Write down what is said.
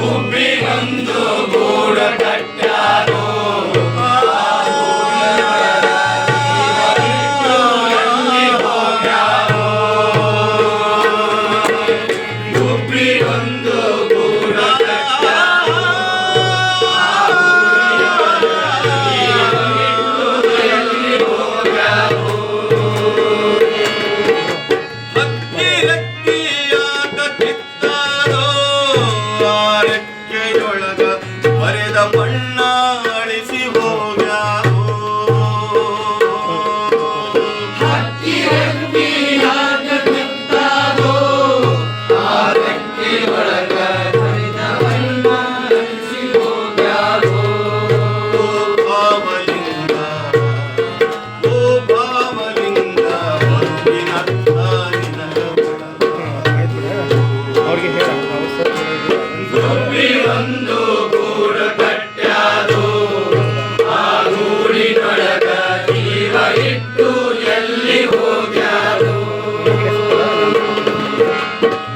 ಗುಬ್ಬಿಗೊಂದು ಗೂಡು ಕಟ್ಟ್ಯಾರೋ ತುಂಬಿ ಗೂಡು ಬರೆದ ಬಣ್ಣ Rodrigo.